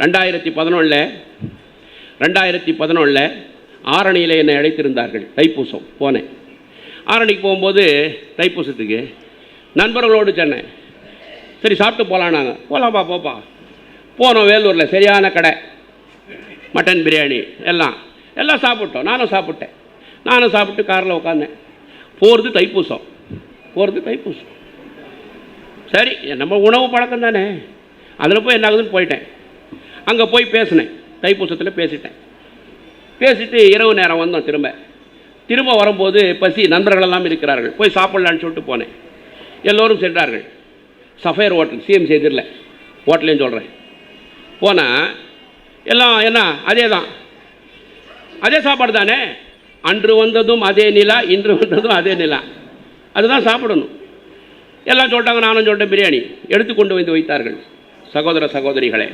ரெண்டாயிரத்தி பதினொன்றில் ரெண்டாயிரத்தி பதினொன்றில் ஆரணியில் என்னை அழைத்திருந்தார்கள் தைப்பூசம் போனேன். ஆரணிக்கு போகும்போது தைப்பூசத்துக்கு நண்பர்களோடு சென்னேன். சரி சாப்பிட்டு போகலாம் நாங்கள் போகலாம்ப்பா போப்பா. போனோம் வேலூரில் சரியான கடை. மட்டன் பிரியாணி எல்லாம். எல்லாம் சாப்பிட்டோம். நானும் சாப்பிட்டேன். நானும் சாப்பிட்டு காரில் உட்காந்தேன் போகிறது தைப்பூசம். போகிறது தைப்பூசம். சரி நம்ம உணவு பழக்கம் தானே. அதில் போய் என்ன ஆகுதுன்னு போயிட்டேன். அங்கே போய் பேசினேன். தைப்பூசத்தில் பேசிட்டேன். பேசிட்டு இரவு நேரம் வந்தோம் திரும்ப. திரும்ப வரும்போது பசி நண்பர்களெல்லாம் இருக்கிறார்கள். போய் சாப்பிட்லான்னு சொல்லிட்டு போனேன். எல்லோரும் சென்றார்கள். சஃபயர் ஹோட்டல் சிஎம்சி எதிரில். ஹோட்டலையும் சொல்கிறேன் போனால் எல்லாம் என்ன அதே தான் அதே சாப்பாடு தானே? அன்று வந்ததும் அதே நிலா இன்று வந்ததும் அதே நிலா. அதுதான் சாப்பிடணும். எல்லாம் சொல்லிட்டாங்க நானும் சொல்லிட்டேன் பிரியாணி. எடுத்து கொண்டு வந்து வைத்தார்கள். சகோதர சகோதரிகளே.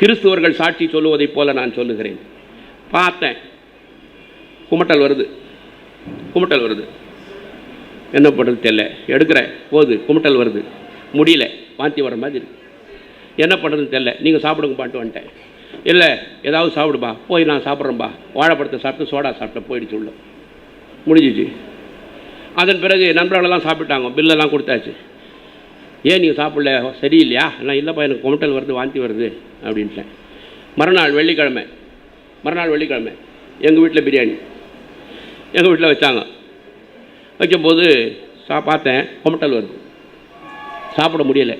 கிறிஸ்துவர்கள் சாட்சி சொல்லுவதைப் போல நான் சொல்லுகிறேன். பார்த்தேன். குமட்டல் வருது. குமட்டல் வருது. என்ன பண்ணுறது தெரியல. எடுக்கிறேன். போகுது. குமட்டல் வருது. முடியல. வாந்தி வர மாதிரி இருக்குது என்ன பண்ணுறதுன்னு தெரில நீங்கள் சாப்பிடுங்க பாட்டு வந்துட்டேன். இல்லை ஏதாவது சாப்பிடுப்பா. போய் நான் சாப்பிட்றேன்பா. வாழைப்பழத்தை சாப்பிட்டு சோடா சாப்பிட்டு போயிடுச்சு உள்ள. முடிஞ்சிச்சு. அதன் பிறகு நண்பர்களெல்லாம் சாப்பிட்டாங்க. பில்லெல்லாம் கொடுத்தாச்சு. ஏன் நீங்கள் சாப்பிடல? சரியில்லையா? நான் இல்லைப்பா எனக்கு குமட்டல் வருது வாந்தி வருது அப்படின்ட்டேன். மறுநாள் வெள்ளிக்கிழமை மறுநாள் வெள்ளிக்கிழமை எங்கள் வீட்டில் பிரியாணி. எங்கள் வீட்டில் வச்சாங்க. வைக்கும்போது சா பார்த்தேன் குமட்டல் வருது. சாப்பிட முடியலை.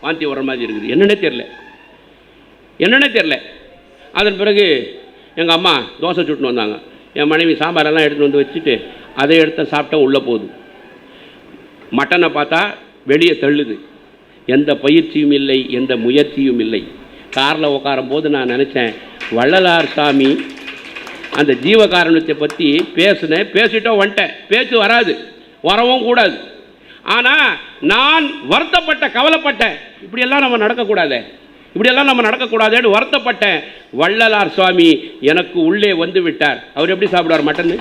வாந்தி வர மாதிரி இருக்குது. என்னென்னே தெரில என்னன்னே தெரில அதன் பிறகு எங்கள் அம்மா தோசை சுட்டுன்னு வந்தாங்க. என் மனைவி சாம்பாரெல்லாம் எடுத்துகிட்டு வந்து வச்சுட்டு அதை எடுத்து சாப்பிட்டா உள்ளே போகுது. மட்டனை பார்த்தா வெளியே தள்ளுது. எந்த பயிற்சியும் இல்லை எந்த முயற்சியும் இல்லை. காரில் உட்காரும் போது நான் நினச்சேன் வள்ளலார் சாமி அந்த ஜீவகாரணத்தை பற்றி பேசினேன் பேசிட்டோம் வந்துட்டேன். பேச்சு வராது வரவும் கூடாது. ஆனால் நான் வருத்தப்பட்ட கவலைப்பட்டேன். இப்படியெல்லாம் நம்ம நடக்கக்கூடாதே. இப்படியெல்லாம் நம்ம நடக்கக்கூடாதுன்னு வருத்தப்பட்டேன். வள்ளலார் சுவாமி எனக்கு உள்ளே வந்து விட்டார். அவர் எப்படி சாப்பிடுவார் மட்டன்?